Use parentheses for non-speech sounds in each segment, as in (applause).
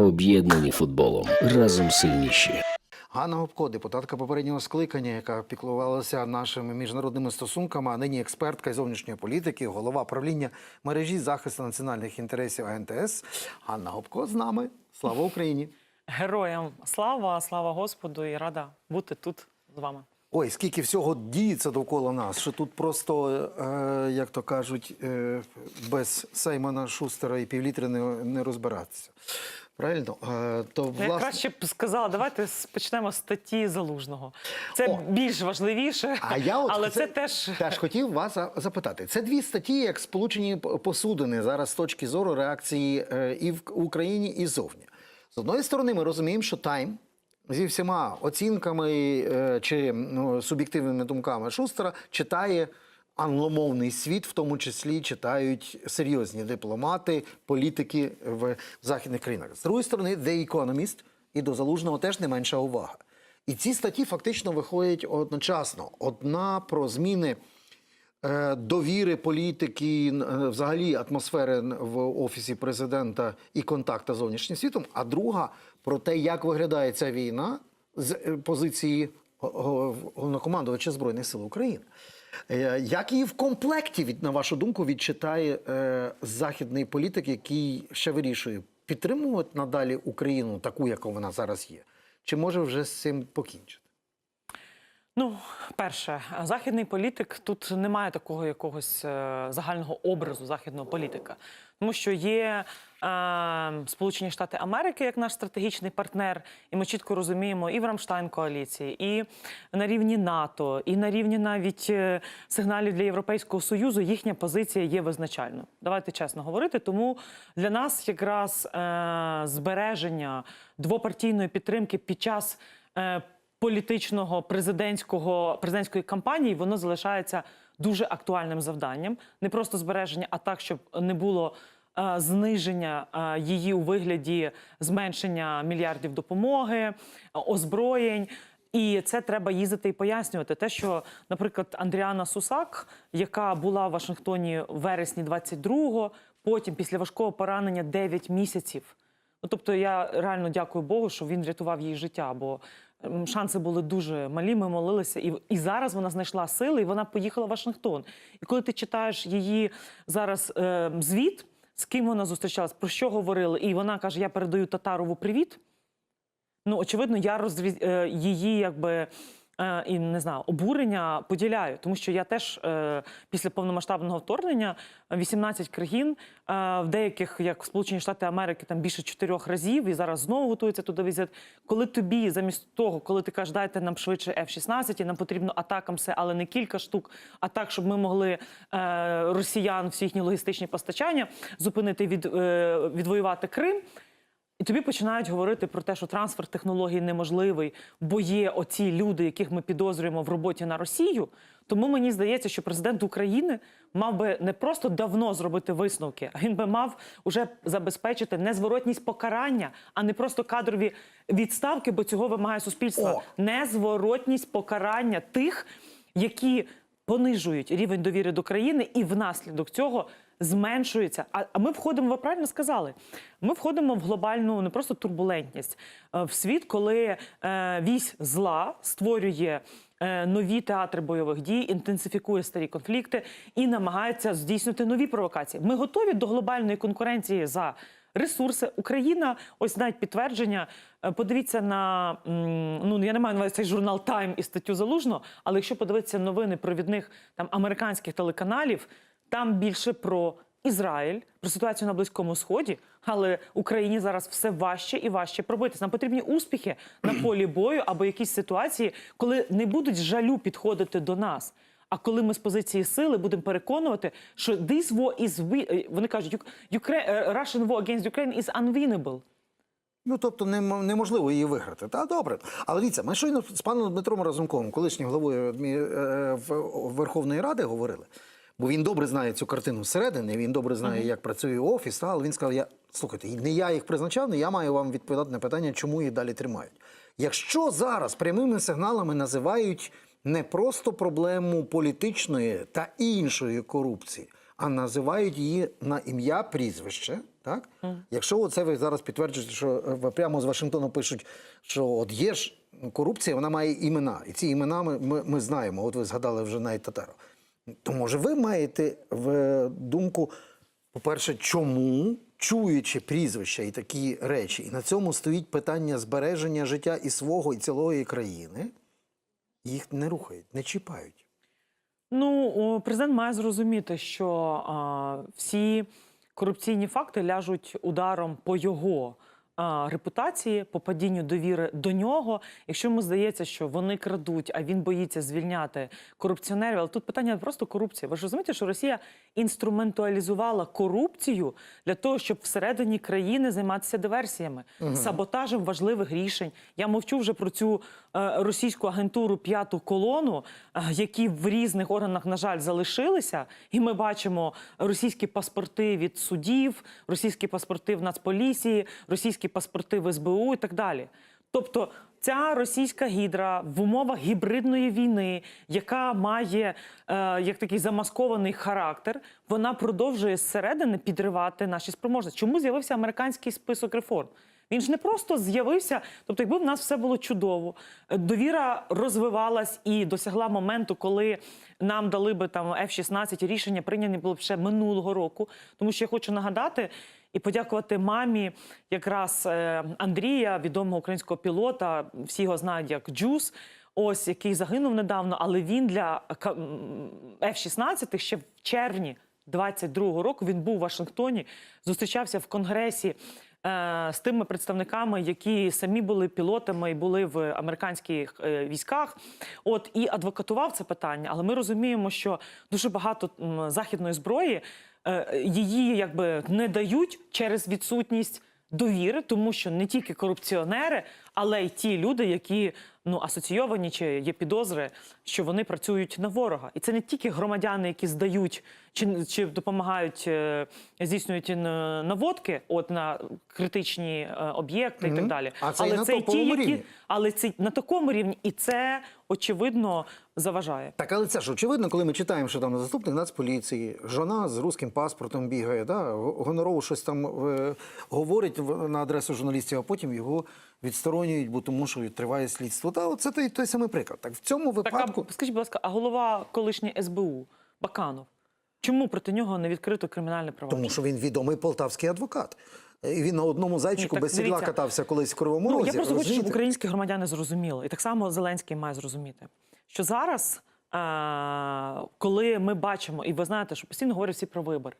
Об'єднані футболом разом сильніші. Ганна Гопко, депутатка попереднього скликання, яка піклувалася нашими міжнародними стосунками, а нині експертка із зовнішньої політики, голова правління мережі захисту національних інтересів АНТС. Ганна Гопко з нами. Слава Україні! Героям слава, слава Господу, і рада бути тут з вами. Ой, скільки всього діється довкола нас, що тут просто, е, як то кажуть, е, без Сеймона Шустера і півлітри не, не розбиратися. Правильно? Е, то, Я краще б сказала, давайте почнемо з статті залужного. Це О. більш важливіше, А я от але це, теж теж хотів вас запитати. Це дві статті, як сполучені посудини зараз з точки зору реакції е, і в Україні, і зовні. З одної сторони, ми розуміємо, що Тайм зі всіма оцінками е, чи ну, суб'єктивними думками Шустера читає. Англомовний світ, в тому числі читають серйозні дипломати, політики в західних країнах. З другої сторони, The Economist, і до залужного теж не менша увага. І ці статті фактично виходять одночасно. Одна про зміни е, довіри політики, е, взагалі атмосфери в офісі президента і контакта з зовнішнім світом, а друга про те, як виглядає ця війна з е, позиції го- го- головнокомандувача Збройних сил України. Е, Як її в комплекті, на вашу думку, відчитає е, західний політик, який ще вирішує, підтримувати надалі Україну таку, яка вона зараз є, чи може вже з цим покінчити? Ну, перше, західний політик тут немає такого якогось е, загального образу західного політика, тому що є е, Сполучені Штати Америки як наш стратегічний партнер, і ми чітко розуміємо і в Рамштайн коаліції, і на рівні НАТО, і на рівні навіть е, сигналів для Європейського союзу їхня позиція є визначальною. Давайте чесно говорити. Тому для нас якраз е, збереження двопартійної підтримки під час. Е, політичного президентського президентської кампанії воно залишається дуже актуальним завданням. Не просто збереження, а так, щоб не було е, зниження е, її у вигляді зменшення мільярдів допомоги, е, озброєнь. І це треба їздити і пояснювати. Те, що, наприклад, Андріана Сусак, яка була в Вашингтоні в вересні 22-го, потім після важкого поранення 9 місяців. Ну, тобто, я реально дякую Богу, що він врятував їй життя, бо шанси були дуже малі. Ми молилися, і, і зараз вона знайшла сили, і вона поїхала в Вашингтон. І коли ти читаєш її зараз е, звіт, з ким вона зустрічалась, про що говорили, і вона каже: Я передаю Татарову привіт. Ну, очевидно, я розріз... е, її якби. Е, І не знаю, обурення поділяю, тому що я теж е, після повномасштабного вторгнення 18 країн е, в деяких, як Сполучені Штати Америки, там більше чотирьох разів, і зараз знову готується туди візит. Коли тобі замість того, коли ти кажеш, дайте нам швидше F-16, і нам потрібно атакам все, але не кілька штук, а так, щоб ми могли росіян всі їхні логістичні постачання зупинити від відвоювати Крим. І тобі починають говорити про те, що трансфер технологій неможливий, бо є оці люди, яких ми підозрюємо в роботі на Росію. Тому мені здається, що президент України мав би не просто давно зробити висновки, а він би мав уже забезпечити незворотність покарання, а не просто кадрові відставки, бо цього вимагає суспільство. О! Незворотність покарання тих, які понижують рівень довіри до країни, і внаслідок цього зменшується. А, ми входимо, ви правильно сказали. Ми входимо в глобальну не просто турбулентність, е, в світ, коли е, вісь зла створює. е, Нові театри бойових дій, інтенсифікує старі конфлікти і намагається здійснити нові провокації. Ми готові до глобальної конкуренції за ресурси. Україна, ось навіть підтвердження. Подивіться на ну я не маю на увазі цей журнал Тайм і статтю залужно, але якщо подивитися новини провідних там американських телеканалів, там більше про Ізраїль, про ситуацію на Близькому Сході, але Україні зараз все важче і важче пробитися. Нам потрібні успіхи на (clears throat) полі бою або якісь ситуації, коли не будуть жалю підходити до нас. А коли ми з позиції сили будемо переконувати, що this war is we... е, вони кажуть, «Uk- Ukra- е, Russian war against Ukraine is unwinnable. Ну, тобто нем- неможливо її виграти. Та добре. Але дивіться, ми щойно з паном Дмитром Разумковим, колишнім головою е, Верховної Ради, говорили. Бо він добре знає цю картину зсередини, він добре знає, як працює офіс. Та, але він сказав: я слухайте, не я їх призначав, не я маю вам відповідати на питання, чому їх далі тримають. Якщо зараз прямими сигналами називають не просто проблему політичної та іншої корупції, а називають її на ім'я прізвище. Так? Якщо це ви зараз підтверджуєте, що е, прямо з Вашингтону пишуть, що от є ж корупція, вона має імена. І ці імена ми, ми, ми знаємо. От ви згадали вже навіть Татару. То може ви маєте в думку, по-перше, чому, чуючи прізвища і такі речі, і на цьому стоїть питання збереження життя і свого, і цілої країни, їх не рухають, не чіпають. Ну, президент має зрозуміти, що а, всі корупційні факти ляжуть ударом по його репутації, по падінню довіри до нього. Якщо йому здається, що вони крадуть, а він боїться звільняти корупціонерів, але тут питання просто корупція. Ви ж розумієте, що Росія інструментуалізувала корупцію для того, щоб всередині країни займатися диверсіями, саботажем важливих рішень. Я мовчу вже про цю російську агентуру п'яту колону, е, які в різних органах, на жаль, залишилися. І ми бачимо російські паспорти від судів, російські паспорти в Нацполіції, російські паспорти в СБУ і так далі. Тобто ця російська гідра в умовах гібридної війни, яка має е, як такий замаскований характер, вона продовжує зсередини підривати наші спроможності. Чому з'явився американський список реформ? Він ж не просто з'явився. Тобто, якби в нас все було чудово, е, довіра розвивалась і досягла моменту, коли нам дали би там F-16, рішення прийняні було б ще минулого року. Тому що я хочу нагадати і подякувати мамі, якраз е, Андрія, відомого українського пілота. Всі його знають як Джус. Ось який загинув недавно, але він для К- м, F-16 ще в червні 22-го року він був у Вашингтоні, зустрічався в конгресі з тими представниками, які самі були пілотами і були в американських е, військах. От і адвокатував це питання. Але ми розуміємо, що дуже багато західної зброї е, її якби не дають через відсутність довіри, тому що не тільки корупціонери, але й ті люди, які ну асоційовані чи є підозри, що вони працюють на ворога, і це не тільки громадяни, які здають чи, чи допомагають е, здійснюють е, наводки, от на критичні е, об'єкти і так далі. А це і але на це й ті, які рівні. але це на такому рівні, і це очевидно заважає. Так, але це ж очевидно, коли ми читаємо, що там заступник нацполіції, жона з руським паспортом бігає, да, гонорово щось там е, говорить на адресу журналістів, а потім його відсторонюють, бо тому що триває слідство. Та це той, той самий приклад. Так в цьому Так, випадку. а, скажіть, будь ласка, а голова колишньої СБУ Баканов? Чому проти нього не відкрито кримінальне провадження? Тому що він відомий полтавський адвокат. І він на одному зайчику так без сідла дивіться. катався колись в Кривому Ну, Розі. я просто хочу, щоб українські громадяни зрозуміли, і так само Зеленський має зрозуміти, що зараз, е, коли ми бачимо, і ви знаєте, що постійно говорять всі про вибори.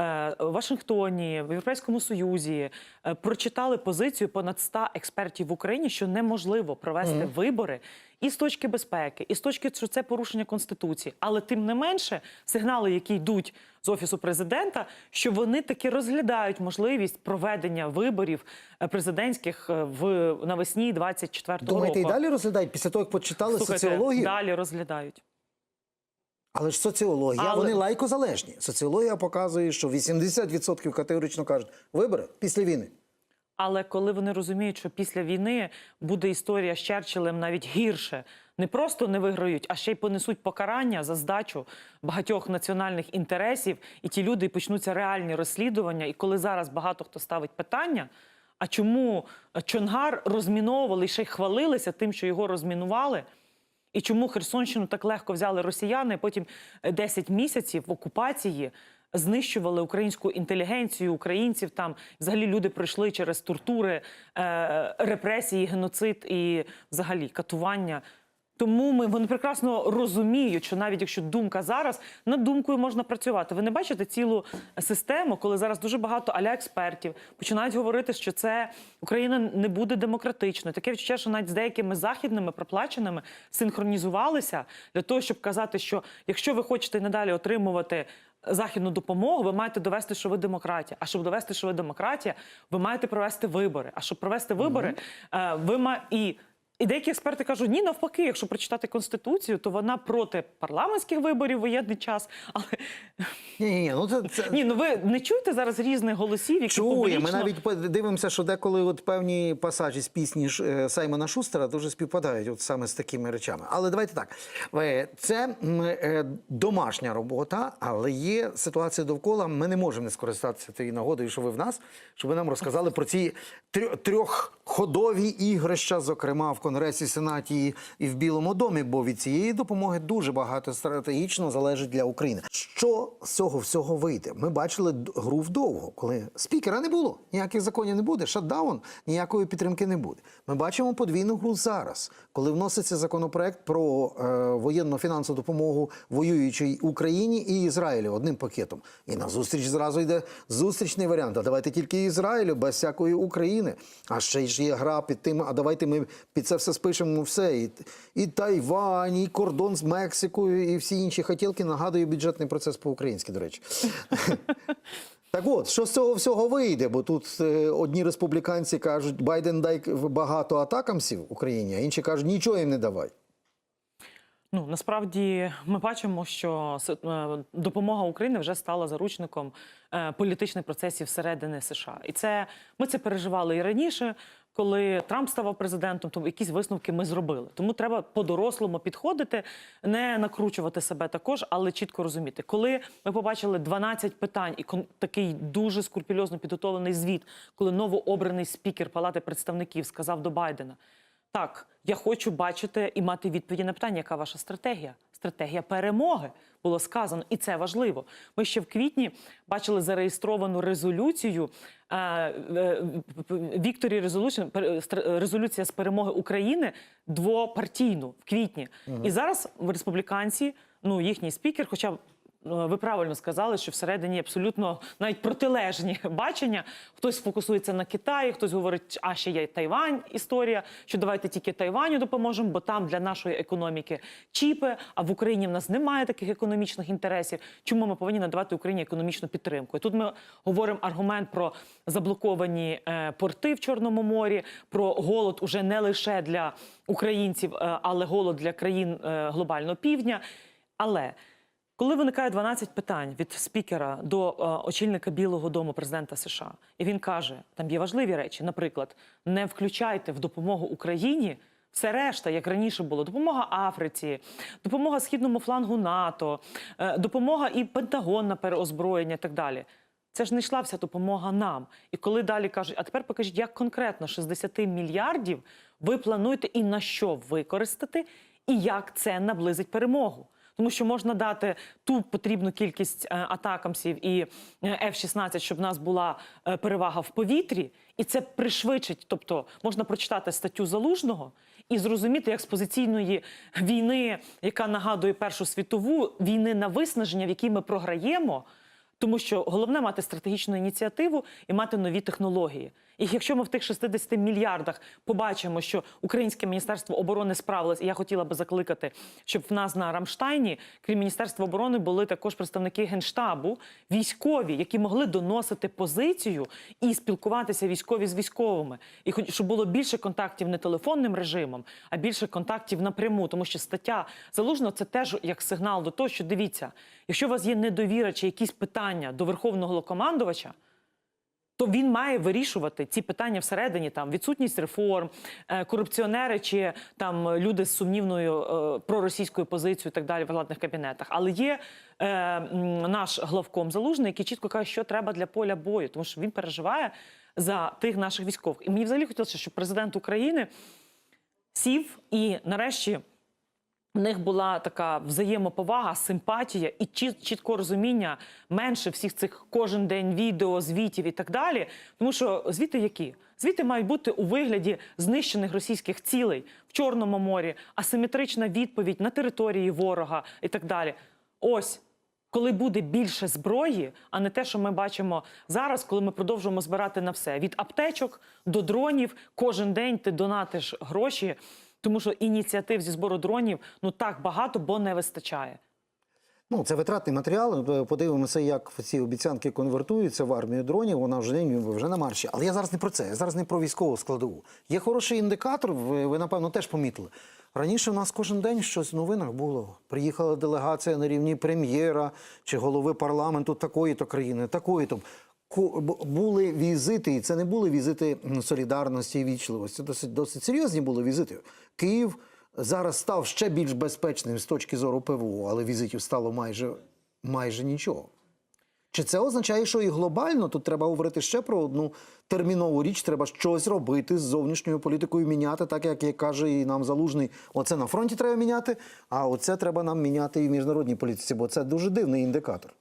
Е, В Вашингтоні, в Європейському Союзі е, прочитали позицію понад 100 експертів в Україні, що неможливо провести вибори і з точки безпеки, і з точки, що це порушення конституції. Але тим не менше, сигнали, які йдуть з офісу президента, що вони таки розглядають можливість проведення виборів е, президентських в навесні 24-го Думаєте, і далі розглядають після того, як почитали Слухайте, соціологію? далі розглядають. Але ж соціологія, Але- вони лайкозалежні. Соціологія показує, що 80% категорично кажуть, вибори після війни. Але коли вони розуміють, що після війни буде історія з Черчиллем навіть гірше, не просто не виграють, а ще й понесуть покарання за здачу багатьох національних інтересів, і ті люди почнуться реальні розслідування. І коли зараз багато хто ставить питання. А чому Чонгар розміновували і ще й хвалилися тим, що його розмінували? І чому Херсонщину так легко взяли росіяни, потім е, 10 місяців в окупації знищували українську інтелігенцію, українців там взагалі люди пройшли через тортури, е, репресії, геноцид і взагалі катування. Тому ми вони прекрасно розуміють, що навіть якщо думка зараз над думкою можна працювати. Ви не бачите цілу систему, коли зараз дуже багато аля експертів починають говорити, що це Україна не буде демократичною. Таке відчуття, що навіть з деякими західними проплаченими синхронізувалися для того, щоб казати, що якщо ви хочете надалі отримувати західну допомогу, ви маєте довести, що ви демократія. А щоб довести, що ви демократія, ви маєте провести вибори. А щоб провести вибори, е, ви ма і І деякі експерти кажуть, ні, навпаки, якщо прочитати конституцію, то вона проти парламентських виборів в воєнний час. Але Ні, ні, ні, ну це, це ні, ну ви не чуєте зараз різних голосів, які чує. Ми навіть дивимося, що деколи от певні пасажі з пісні е, Саймона Шустера дуже співпадають от саме з такими речами. Але давайте так. Е, Це е, домашня робота, але є ситуація довкола. Ми не можемо не скористатися тією нагодою, що ви в нас, щоб ви нам розказали про ці трьох- трьохходові ігрища, зокрема в Конгресі, Сенаті і- в Білому домі. Бо від цієї допомоги дуже багато стратегічно залежить для України. Що з цього всього вийде? Ми бачили гру вдовго, коли спікера не було, ніяких законів не буде, шатдаун, ніякої підтримки не буде. Ми бачимо подвійну гру зараз, коли вноситься законопроект про е, воєнну фінансову допомогу воюючій Україні і Ізраїлю одним пакетом. І на зустріч зразу йде зустрічний варіант. А давайте тільки Ізраїлю без всякої України. А ще ж є гра під тим. А давайте ми під це все спишемо все. І, і Тайвань, і кордон з Мексикою, і всі інші хотілки. Нагадую бюджетний процес по-українськи, до речі. (laughs) Так от, що з цього всього вийде? Бо тут е, одні республіканці кажуть, Байден дай багато атакамсів Україні, а інші кажуть, нічого їм не давай. Ну насправді ми бачимо, що е, допомога України вже стала заручником е, політичних процесів всередини США, і це ми це переживали і раніше. Коли Трамп ставав президентом, то якісь висновки ми зробили. Тому треба по-дорослому підходити, не накручувати себе також, але чітко розуміти, коли ми побачили 12 питань і такий дуже скрупульозно підготовлений звіт, коли новообраний спікер Палати представників сказав до Байдена: так, я хочу бачити і мати відповіді на питання, яка ваша стратегія? Стратегія перемоги було сказано, і це важливо. Ми ще в квітні бачили зареєстровану резолюцію е, Вікторі Резолюшн, резолюція з перемоги України двопартійну в квітні. І зараз республіканці, ну їхній спікер, хоча Ви правильно сказали, що всередині абсолютно навіть протилежні (laughs) бачення. Хтось фокусується на Китаї, хтось говорить, а ще є Тайвань історія, що давайте тільки Тайваню допоможемо, бо там для нашої економіки чіпи. А в Україні в нас немає таких економічних інтересів. Чому ми повинні надавати Україні економічну підтримку? І тут ми говоримо аргумент про заблоковані е, порти в Чорному морі, про голод уже не лише для українців, е, але голод для країн е, глобального півдня. Але коли виникає 12 питань від спікера до е, очільника Білого Дому президента США, і він каже, там є важливі речі, наприклад, не включайте в допомогу Україні. Все решта, як раніше було, допомога Африці, допомога східному флангу НАТО, е, допомога і Пентагон на переозброєння і так далі. Це ж не йшла вся допомога нам. І коли далі кажуть, а тепер покажіть, як конкретно 60 мільярдів ви плануєте і на що використати, і як це наблизить перемогу. Тому що можна дати ту потрібну кількість е, атакамсів і е, F-16, щоб в нас була е, перевага в повітрі, і це пришвидшить. Тобто можна прочитати статтю залужного і зрозуміти, як з позиційної війни, яка нагадує Першу світову, війни на виснаження, в якій ми програємо. Тому що головне мати стратегічну ініціативу і мати нові технології. І якщо ми в тих 60 мільярдах побачимо, що Українське міністерство оборони справилось, і я хотіла би закликати, щоб в нас на Рамштайні, крім міністерства оборони, були також представники генштабу, військові, які могли доносити позицію і спілкуватися військові з військовими, і хоч щоб було більше контактів не телефонним режимом, а більше контактів напряму, тому що стаття залужного це теж як сигнал до того, що дивіться, якщо у вас є недовіра чи якісь питання до верховного головнокомандувача, то він має вирішувати ці питання всередині, там відсутність реформ, е, корупціонери чи там люди з сумнівною е, проросійською позицією і так далі в владних кабінетах. Але є е, наш главком залужний, який чітко каже, що треба для поля бою, тому що він переживає за тих наших військових. І мені взагалі хотілося, щоб президент України сів і нарешті. В них була така взаємоповага, симпатія і чіт- чітко розуміння менше всіх цих кожен день відео, звітів і так далі. Тому що звіти які? Звіти мають бути у вигляді знищених російських цілей в Чорному морі, асиметрична відповідь на території ворога і так далі. Ось. Коли буде більше зброї, а не те, що ми бачимо зараз, коли ми продовжуємо збирати на все від аптечок до дронів, кожен день ти донатиш гроші, тому що ініціатив зі збору дронів ну так багато, бо не вистачає. Ну, це витратний матеріал. Подивимося, як ці обіцянки конвертуються в армію дронів. Вона вже вже на марші. Але я зараз не про це. Я зараз не про військову складову. Є хороший індикатор. Ви, ви напевно теж помітили. Раніше в нас кожен день щось в новинах було. Приїхала делегація на рівні прем'єра чи голови парламенту такої-то країни, такої-то. Ку- бу- Були візити, і це не були візити солідарності і вічливості. Досить досить серйозні були візити. Київ зараз став ще більш безпечним з точки зору ПВО, але візитів стало майже, майже нічого. Чи це означає, що і глобально тут треба говорити ще про одну термінову річ? Треба щось робити з зовнішньою політикою, міняти, так як, як каже і нам залужний. Оце на фронті треба міняти, а оце треба нам міняти і в міжнародній політиці, бо це дуже дивний індикатор.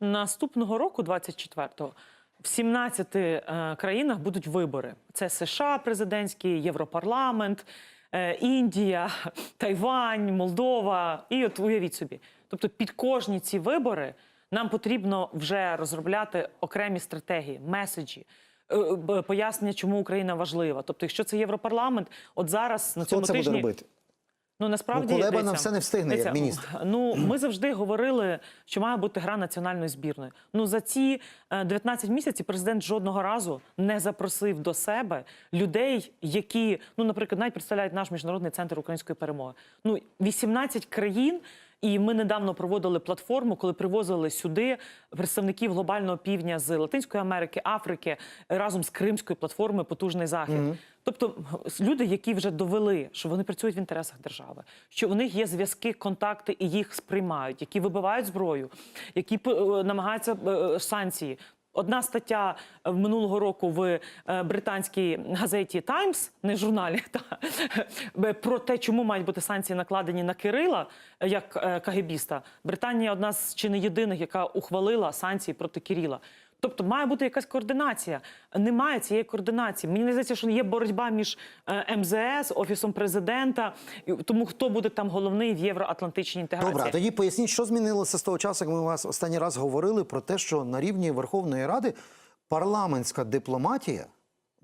Наступного року, 24-го, в 17 е, країнах будуть вибори. Це США президентські, Європарламент, е, Індія, (laughs) Тайвань, Молдова. І от уявіть собі. Тобто під кожні ці вибори нам потрібно вже розробляти окремі стратегії, меседжі. е, Пояснення, чому Україна важлива. Тобто, якщо це Європарламент, от зараз на Хто цьому це тижні буде робити? Ну насправді Ну, Кулеба на все не встигне, як міністр. (clears throat) Ну ми завжди говорили, що має бути гра національної збірної. Ну за ці е, 19 місяців президент жодного разу не запросив до себе людей, які, ну наприклад, навіть представляють наш міжнародний центр української перемоги. Ну 18 країн. І ми недавно проводили платформу, коли привозили сюди представників глобального півдня з Латинської Америки, Африки разом з Кримською платформою Потужний захід. Тобто люди, які вже довели, що вони працюють в інтересах держави, що у них є зв'язки, контакти і їх сприймають, які вибивають зброю, які е, намагаються е, санкції. Одна стаття е, минулого року в е, британській газеті Таймс, не журналі, (laughs) та, е, про те, чому мають бути санкції накладені на Кирила е, як е, кагебіста. Британія одна з чи не єдиних, яка ухвалила санкції проти Кирила. Тобто має бути якась координація. Немає цієї координації. Мені здається, що є боротьба між е, МЗС, офісом президента. Тому хто буде там головний в євроатлантичній інтеграції? Добре, тоді поясніть, що змінилося з того часу, як ми вас останній раз говорили про те, що на рівні Верховної Ради парламентська дипломатія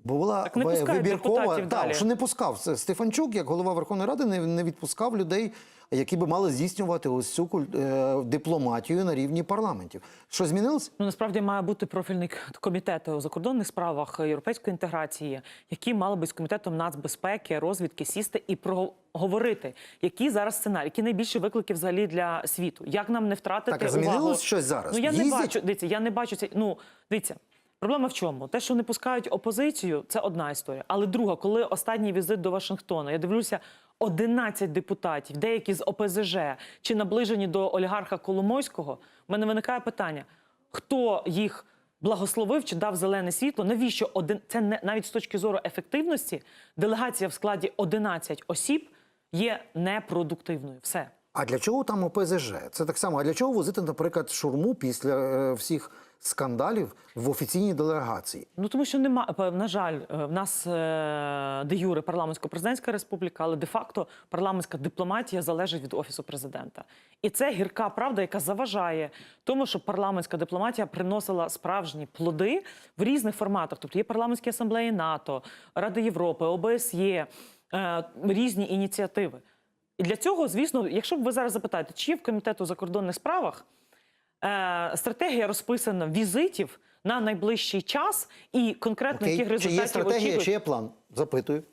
була Так не вибіркова. Так, далі. що не пускав. Це Стефанчук, як голова Верховної Ради, не, не відпускав людей, які би мали здійснювати ось цю куль- е, дипломатію на рівні парламентів. Що змінилося? Ну насправді має бути профільний к- комітет у закордонних справах європейської інтеграції, який мали би з комітетом нацбезпеки, розвідки сісти і проговорити, які зараз сценарії, які найбільші виклики взагалі для світу. Як нам не втратити Так, а змінилось увагу? щось зараз? Ну я не бачу. Дивіться, я не бачу це. Ну дивіться. Проблема в чому? Те, що не пускають опозицію, це одна історія. Але друга, коли останній візит до Вашингтона, я дивлюся, 11 депутатів, деякі з ОПЗЖ чи наближені до олігарха Коломойського, в мене виникає питання: хто їх благословив чи дав зелене світло? Навіщо один це не навіть з точки зору ефективності? Делегація в складі 11 осіб є непродуктивною. Все. А для чого там ОПЗЖ? Це так само. А для чого возити, наприклад, шурму після е, всіх скандалів в офіційній делегації? Ну тому що нема на жаль, е, в нас е, де юре парламентсько-президентська республіка, але де-факто парламентська дипломатія залежить від офісу президента. І це гірка правда, яка заважає тому, що парламентська дипломатія приносила справжні плоди в різних форматах. Тобто є парламентські асамблеї НАТО, Ради Європи, ОБСЄ, е, різні ініціативи. І для цього, звісно, якщо б ви зараз запитаєте, чи є в комітету у закордонних справах е, стратегія розписана візитів на найближчий час і конкретно Окей? результатів. Чи є стратегія, очікують. чи є план? Запитую.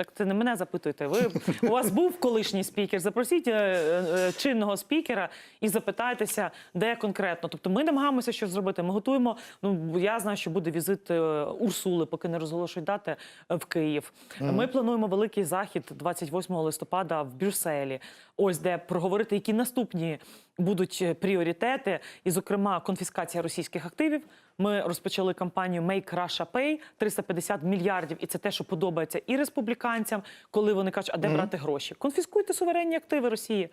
Так це не мене запитуєте. Ви у вас був колишній спікер. Запросіть е, е, чинного спікера і запитайтеся, де конкретно. Тобто, ми намагаємося щось зробити. Ми готуємо. Ну я знаю, що буде візит е, Урсули, поки не розголошують дати е, в Київ. Ми плануємо великий захід 28 листопада в Брюсселі. Ось де проговорити, які наступні будуть е, пріоритети, і, зокрема, конфіскація російських активів. Ми розпочали кампанію Make Russia Pay 350 мільярдів, і це те, що подобається і республіканцям, коли вони кажуть, а де брати гроші? Конфіскуйте суверенні активи Росії.